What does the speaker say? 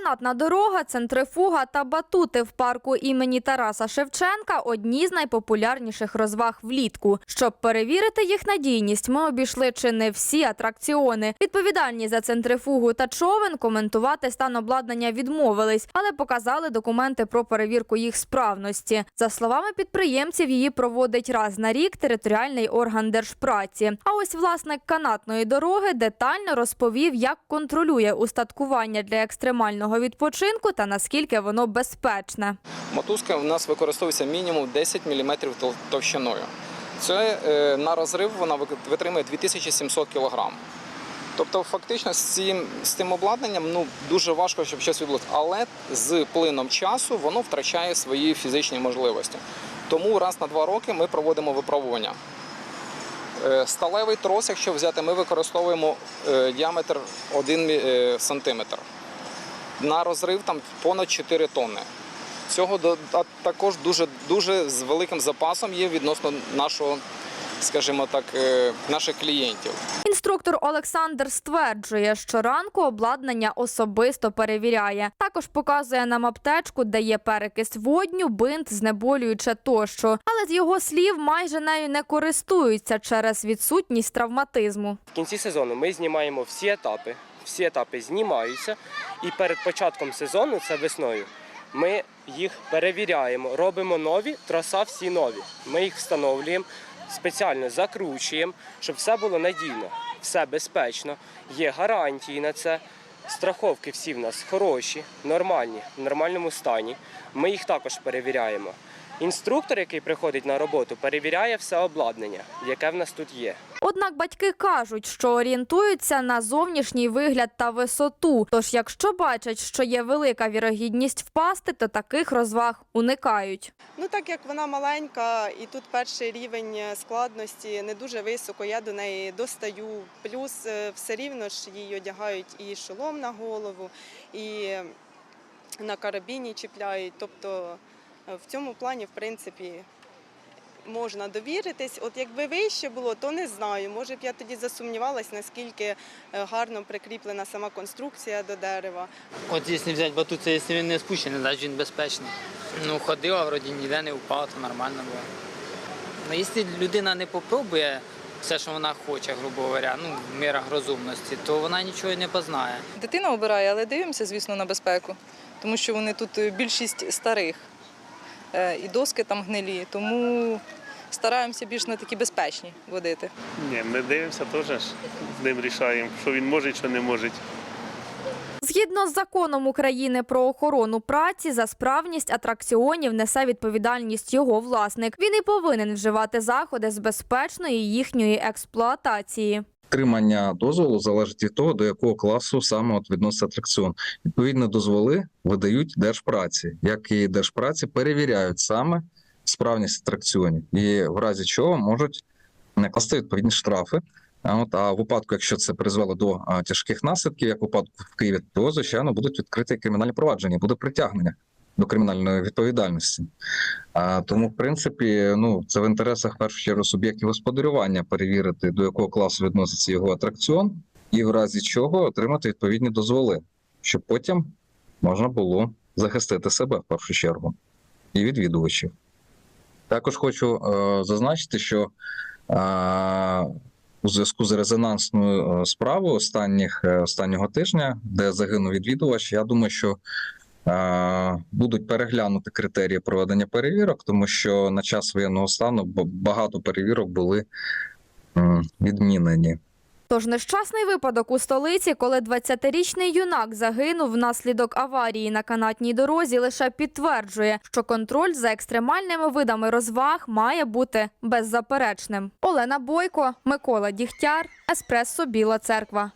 Канатна дорога, центрифуга та батути в парку імені Тараса Шевченка одні з найпопулярніших розваг влітку. Щоб перевірити їх надійність, ми обійшли чи не всі атракціони. Відповідальні за центрифугу та човен коментувати стан обладнання відмовились, але показали документи про перевірку їх справності. За словами підприємців, її проводить раз на рік територіальний орган держпраці. А ось власник канатної дороги детально розповів, як контролює устаткування для екстремального відпочинку та наскільки воно безпечне. Мотузка в нас використовується мінімум 10 мм товщиною. Це е, на розрив вона витримує 2700 кг. Тобто, фактично, з цим, з цим обладнанням ну, дуже важко, щоб щось відбулося. Але з плином часу воно втрачає свої фізичні можливості. Тому раз на два роки ми проводимо випробування. Е, Сталевий трос, якщо взяти, ми використовуємо е, діаметр 1 см. На розрив там понад 4 тонни. Цього до- а також дуже, дуже з великим запасом є відносно нашого, скажімо так, е, наших клієнтів. Інструктор Олександр стверджує, що ранку обладнання особисто перевіряє. Також показує нам аптечку, де є перекис водню, бинт, знеболююче тощо. Але з його слів майже нею не користуються через відсутність травматизму. В кінці сезону ми знімаємо всі етапи. Всі етапи знімаються, і перед початком сезону, це весною, ми їх перевіряємо, робимо нові, траса всі нові. Ми їх встановлюємо, спеціально закручуємо, щоб все було надійно, все безпечно. Є гарантії на це. Страховки всі в нас хороші, нормальні, в нормальному стані. Ми їх також перевіряємо. Інструктор, який приходить на роботу, перевіряє все обладнання, яке в нас тут є. Однак батьки кажуть, що орієнтуються на зовнішній вигляд та висоту. Тож, якщо бачать, що є велика вірогідність впасти, то таких розваг уникають. Ну так як вона маленька, і тут перший рівень е, складності не дуже високо, я до неї достаю. Плюс е, все рівно ж їй одягають і шолом на голову, і на карабіні чіпляють. Тобто в цьому плані, в принципі, можна довіритись. От якби вище було, то не знаю. Може б я тоді засумнівалась, наскільки е, гарно прикріплена сама конструкція до дерева. От якщо взяти батут, це якщо він не спущений, значить він безпечний. Ну, ходив, а вроді ніде не впав, то нормально було. Ну, якщо людина не попробує все, що вона хоче, грубо говоря, ну, в мірах розумності, то вона нічого не познає. Дитина обирає, але дивимося, звісно, на безпеку, тому що вони тут е, більшість старих і доски там гнилі, тому стараємося більш на такі безпечні водити. Ні, ми дивимося теж з ним рішаємо, що він може, що не може. Згідно з законом України про охорону праці, за справність атракціонів несе відповідальність його власник. Він і повинен вживати заходи з безпечної їхньої експлуатації. Отримання дозволу залежить від того, до якого класу саме от відноситься атракціон. Відповідно, дозволи видають держпраці, як і держпраці перевіряють саме справність атракціонів, і в разі чого можуть накласти відповідні штрафи. А от а в випадку, якщо це призвело до тяжких наслідків, як у випадку в Києві, то звичайно будуть відкриті кримінальні провадження, буде притягнення до кримінальної відповідальності. Тому, в принципі, ну це в інтересах в першу чергу суб'єктів господарювання перевірити, до якого класу відноситься його атракціон, і в разі чого отримати відповідні дозволи, щоб потім можна було захистити себе в першу чергу і відвідувачів. Також хочу е, зазначити, що е, у зв'язку з резонансною е, справою останніх, е, останнього тижня, де загинув відвідувач, я думаю, що будуть переглянути критерії проведення перевірок, тому що на час воєнного стану багато перевірок були відмінені. Тож нещасний випадок у столиці, коли 20-річний юнак загинув внаслідок аварії на канатній дорозі, лише підтверджує, що контроль за екстремальними видами розваг має бути беззаперечним. Олена Бойко, Микола Дігтяр, Еспресо Біла Церква.